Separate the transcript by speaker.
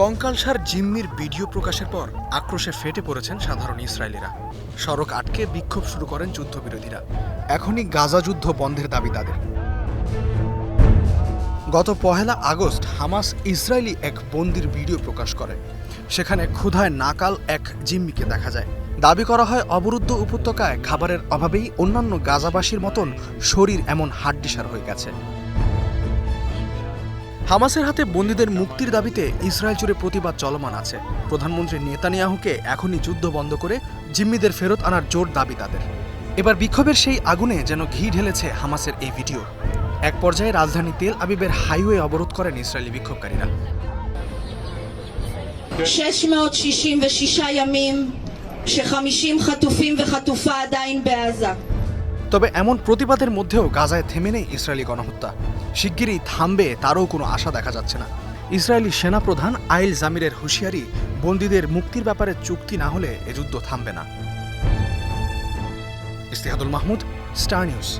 Speaker 1: কঙ্কালসার জিম্মির video প্রকাশের পর আক্রোশে ফেটে পড়েছেন সাধারণ ইসরায়েলিরা। সড়ক আটকে বিক্ষোভ শুরু করেন যুদ্ধবিরোধীরা। এখনই গাজা যুদ্ধ বন্ধের দাবি তাদের। গত পহেলা আগস্ট হামাস ইসরায়েলি এক বন্দির ভিডিও প্রকাশ করে। সেখানে ক্ষুধায় নাকাল এক জিম্মিকে দেখা যায়। দাবি করা হয় অবরুদ্ধ উপত্যকায় খাবারের অভাবেই অন্যান্য গাজাবাসীর মতন শরীর এমন হাড্ডিসার হয়ে গেছে। হামাসের হাতে বন্দীদের মুক্তির দাবিতে ইসরায়েল জুড়ে প্রতিবাদ চলমান আছে প্রধানমন্ত্রী নেতানিয়াহুকে এখনই যুদ্ধ বন্ধ করে জিম্মিদের ফেরত আনার জোর দাবি তাদের এবার বিক্ষোভের সেই আগুনে যেন ঘি ঢেলেছে হামাসের এই ভিডিও এক পর্যায়ে রাজধানী তেল আবিবের হাইওয়ে অবরোধ করেন ইসরায়েলি বিক্ষোভকারীরা
Speaker 2: 666 ימים ש-50 חטופים וחטופה עדיין בעזה.
Speaker 1: তবে এমন প্রতিবাদের মধ্যেও গাজায় থেমে নেই ইসরায়েলি গণহত্যা। শিগগিরই থামবে তারও কোনো আশা দেখা যাচ্ছে না। ইসরায়েলি সেনাপ্রধান আইল জামিরের হুঁশিয়ারি, বন্দীদের মুক্তির ব্যাপারে চুক্তি না হলে এ যুদ্ধ থামবে না। Istehadul Mahmud, star news.